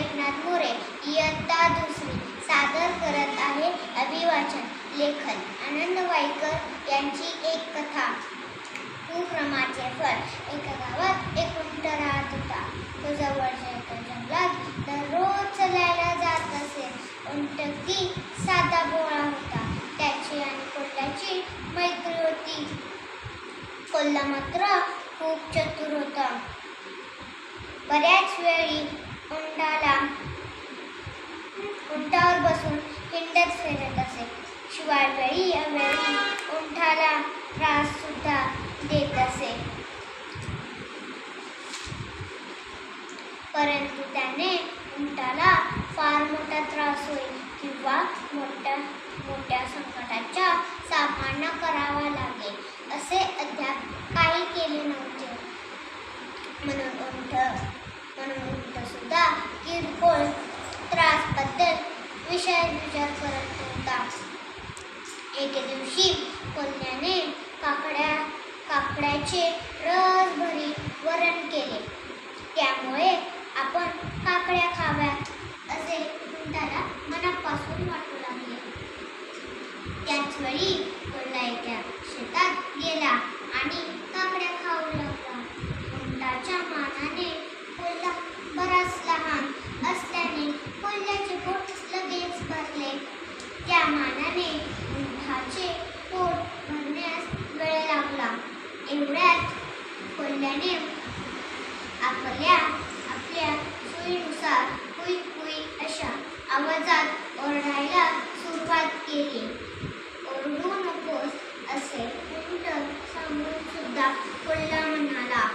एकनाथ मोरे इयत्ता दुसरी सादर करत आहे अभिवाचन लेखन. आनंद वाईकर यांची एक कथा. कुक्रमाचे फळ एका गावात एक उंट राहत होता. तो जवळच्या एका जंगलात दररोज चलायला जात असे. उंट की साधा बोळा होता. त्याची आणि कोल्ह्याची मैत्री होती. कोल्हा मात्र खूप चतुर होता. बऱ्याच वेळी उंटाला उंटावर बसून हिंडत फिरत असे. शिवाय वेळी अवेळी उंटाला त्रास सुद्धा देत असे. परंतु त्याने उंटाला फार मोठा त्रास होईल किंवा मोठ्या मोठ्या संकटाच्या सामना करावा लागेल असे अद्याप काही केले नव्हते. म्हणून म्हणून उंट सुद्धा किरकोळ त्रासबद्दल विषय विचार करत होता. एके दिवशी कोल्ह्याने काकड्या काकड्याचे रसभरी वरण केले त्यामुळे आपण काकड्या खाव्यात असे उंटाला मनापासून वाटू लागले त्याच वेळी कोल्हा एका शेतात गेला आणि काकड्या खाऊ लागला उंटाच्या मानाने कोल्हा बराच लहान असल्याने कोल्ह्याचे पोट लगेच भरले त्या मानाने उंटाचे पोट भरण्यास वेळ लागला एवढ्यात कोल्ह्याने आपल्या आपल्या सोयीनुसार कुई कुई अशा आवाजात ओरडायला सुरुवात केली ओरडू नकोस असे उंट सांगून सुद्धा कोल्हा म्हणाला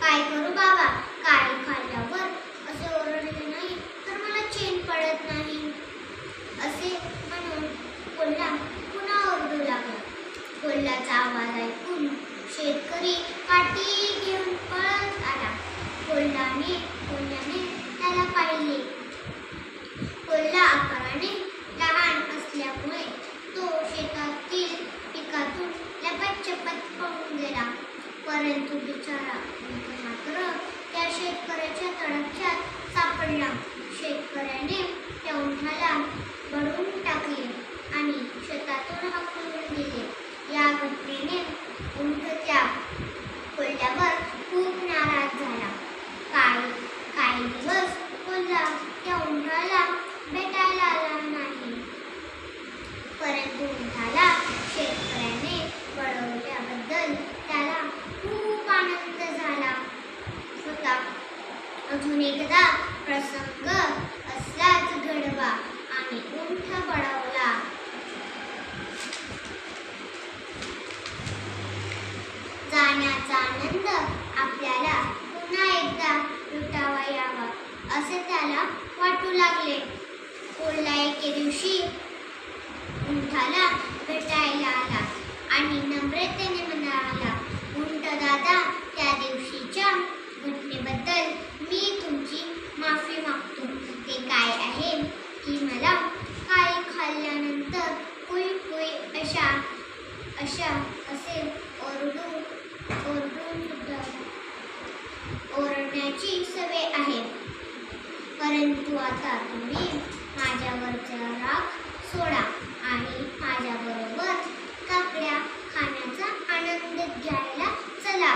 काय करू बाबा काय खाल्ल्यावर असे ओरडले नाही तर मला चेन पडत नाही असे म्हणून कोल्हा पुन्हा ओरडू लागला कोल्ह्याचा आवाज ऐकून शेतकरी काठी घेऊन पळत आला. कोल्ह्याने कोल्ह्याने त्याला पाहिले. कोल्हा आकाराने लहान असल्यामुळे तो शेतातील पिकातून लपत पळून गेला. परंतु बिचारा मात्र त्या शेतकऱ्याच्या तडक्यात सापडला. शेतकऱ्याने त्या उन्हाला भरून टाकले आणि शेतातून हकलून दिले. या घटनेने उंट त्या कोल्ह्यावर खूप नाराज झाला काही काही दिवस कोल्हा त्या उंटाला भेटायला आला नाही परंतु उंटाला शेतकऱ्याने बळवल्याबद्दल त्याला खूप आनंद झाला होता अजून एकदा प्रसंग असलाच घडवा आणि उंठ बळवला जाण्याचा आनंद आपल्याला पुन्हा एकदा लुटावा यावा असे त्याला वाटू लागले. कोल्हा एके दिवशी उंठाला भेटायला आला आणि नम्रतेने म्हणाला उंट दादा त्या दिवशीच्या घटनेबद्दल मी तुमची माफी मागतो ते काय आहे की मला काही खाल्ल्यानंतर कुई कुई अशा अशा असे ओरडू ओरडून सुद्धा ओरडण्याची सवय आहे परंतु आता तुम्ही माझ्यावरचा राग सोडा आणि माझ्याबरोबर काकड्या खाण्याचा आनंद घ्यायला चला.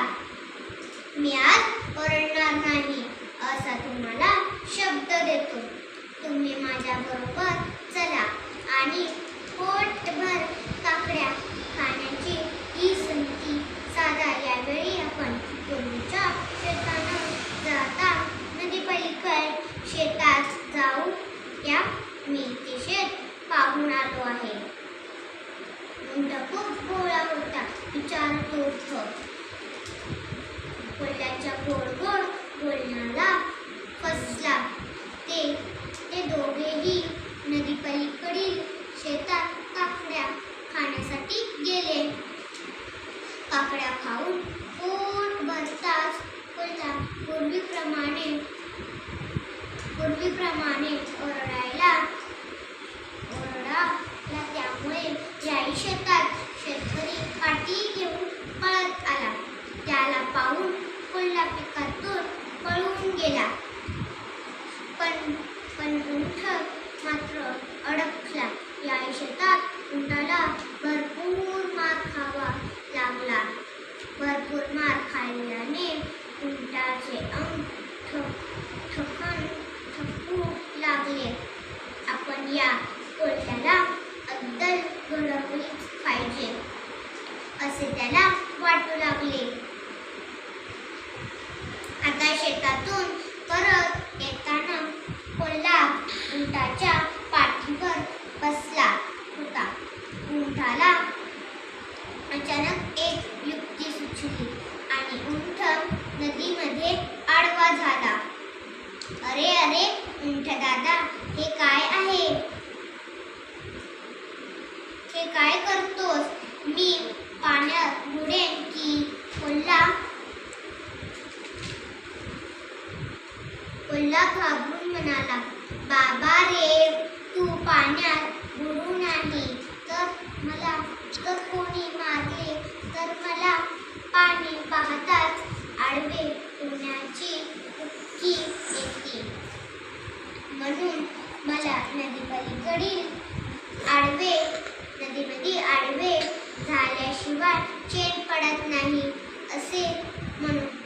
मी आज ओरडणार नाही असा तुम्हाला शब्द देतो. तुम्ही माझ्याबरोबर चला आणि पोटभर काकड्या खाण्याची ही संधी साधा यावेळी आपण पूर्वीच्या शेतानं जाता नदी पलीकड शेतात जाऊ या मी ते शेत पाहून आलो आहे उंट खूप गोळा होता विचारतो कोल्ह्याच्या गोड गोड बोलण्याला फसला. ते ते दोघेही नदी पलीकडील शेतात काकड्या खाण्यासाठी गेले. काकड्या खाऊन पोट भरताच कोल्हा पूर्वीप्रमाणे पूर्वीप्रमाणे ओरडायला ओरडा त्यामुळे याही शेतात शेतकरी काठी घेऊन पळत आला त्याला पाहून कोल्हा पिकातून पळून गेला माझे अंग ठ- ठकन थकू लागले आपण या कोल्ह्याला अद्दल घडवलीच पाहिजे असे त्याला वाटू लागले आता शेतातून परत येताना कोल्हा उंटाच्या पाठीवर बसला होता उंटाला अचानक एक युक्ती सुचली आणि उंट नदीमध्ये आडवा झाला अरे अरे उंट दादा हे काय आहे? हे काय करतोस? मी पाण्यात बुडेन की कोल्हा? कोल्हा घाबरून म्हणाला बाबा रे तू पाण्यात बुडू नाही. तर मला जर कोणी मारले तर मला पाणी पाहताच आडवे होण्याची उक्ती येते म्हणून मला नदीपलीकडील आडवे नदीमध्ये आडवे झाल्याशिवाय चेन पडत नाही असे म्हणून